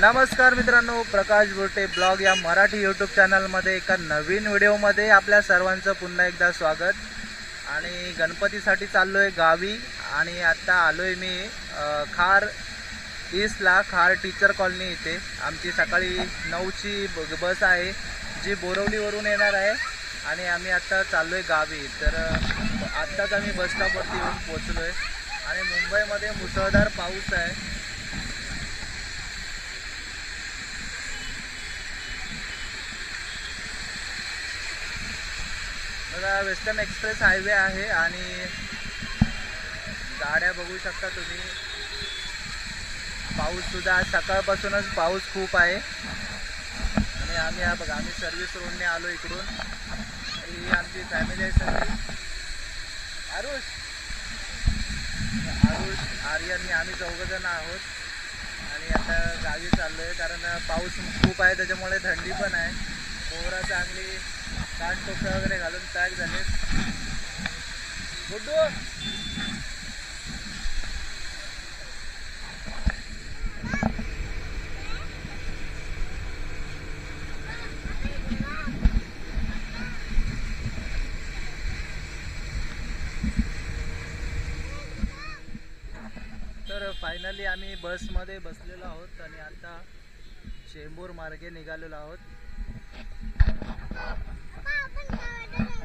नमस्कार मित्रांनो प्रकाश बोटे ब्लॉग या मराठी यूट्यूब चॅनलमध्ये एका नवीन व्हिडिओमध्ये आपल्या सर्वांचं पुन्हा एकदा स्वागत. आणि गणपतीसाठी चाललो आहे गावी आणि आत्ता आलो आहे मी खार ईस्टला खार टीचर कॉलनी इथे. आमची सकाळी नऊची ब- बस आहे जी बोरवलीवरून येणार आहे. आणि आम्ही आत्ता चाललो आहे गावी. तर आत्ताच आम्ही बस स्टॉपवरती येऊन पोचलो आहे आणि मुंबईमध्ये मुसळधार पाऊस आहे बघा वेस्टर्न एक्सप्रेस हायवे आहे आणि गाड्या बघू शकता तुम्ही. पाऊस सुद्धा आज सकाळपासूनच पाऊस खूप आहे. आणि आम्ही हा बघा आम्ही सर्व्हिस रोडने आलो इकडून. ही आमची फॅमिली आहे सगळी. आरुष. आरुष आर्यन आम्ही चौघजण आहोत. आणि आता गावी चाललो आहे कारण पाऊस खूप आहे त्याच्यामुळे थंडी पण आहे. पोहरा चांगली कान टोप्या वगैरे घालून पॅक झाले. गुड्डू तर फायनली आम्ही बसमध्ये बसलेलो आहोत आणि आता चेंबूर मार्गे निघालेलो आहोत. Hello, hello.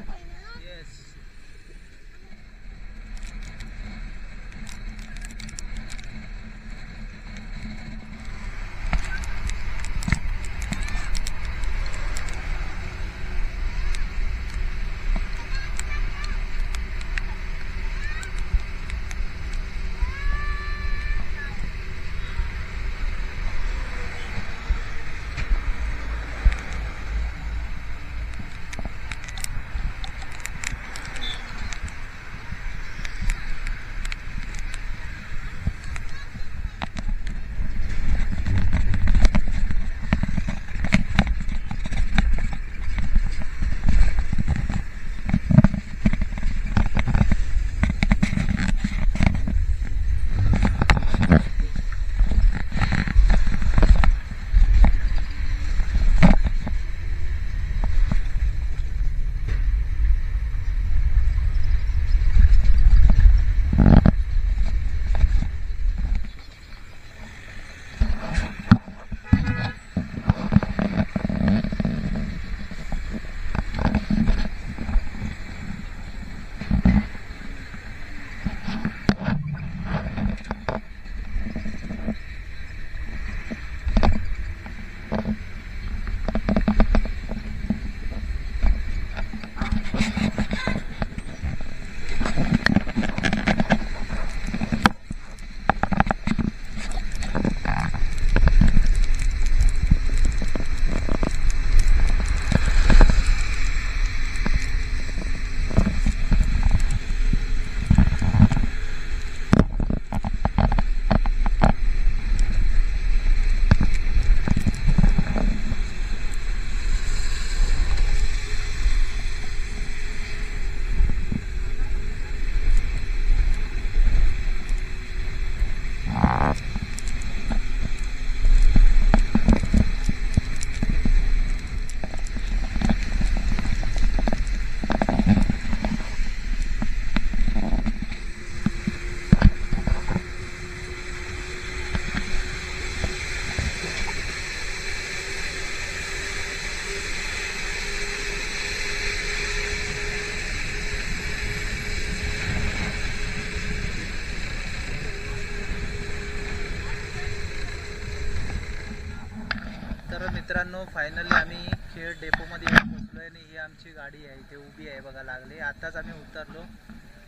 तर मित्रांनो फायनली आम्ही खेड डेपोमध्ये पोहोचलो आहे आणि ही आमची गाडी आहे. इथे उभी आहे बघा लागली. आत्ताच आम्ही उतरलो.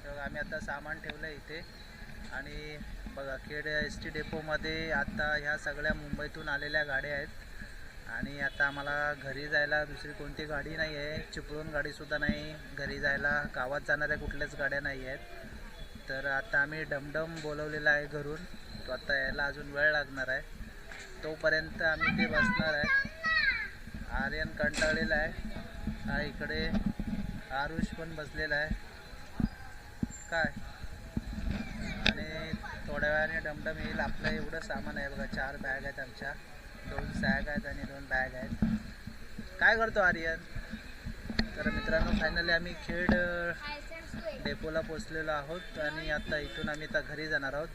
तर आम्ही आता सामान ठेवलं आहे इथे. आणि बघा खेड एस टी डेपोमध्ये आत्ता ह्या सगळ्या मुंबईतून आलेल्या गाड्या आहेत. आणि आता आम्हाला घरी जायला दुसरी कोणती गाडी नाही आहे. चिपळूण गाडीसुद्धा नाही. घरी जायला गावात जाणाऱ्या कुठल्याच गाड्या नाही आहेत. तर आता आम्ही डमडम बोलवलेला आहे घरून. तो आता यायला अजून वेळ लागणार आहे. तोपर्यंत आम्ही ते बसणार आहे. आर्यन कंटाळलेला आहे. हा इकडे आरुष पण बसलेला आहे. काय? आणि थोड्या वेळाने डमडम येईल. आपलं एवढं सामान आहे बघा. चार बॅग आहेत आमच्या. दोन सॅग आहेत आणि दोन बॅग आहेत. काय करतो आर्यन? तर मित्रांनो फायनली आम्ही खेड डेपोला पोचलेलो आहोत. आणि आता इथून आम्ही आता घरी जाणार आहोत.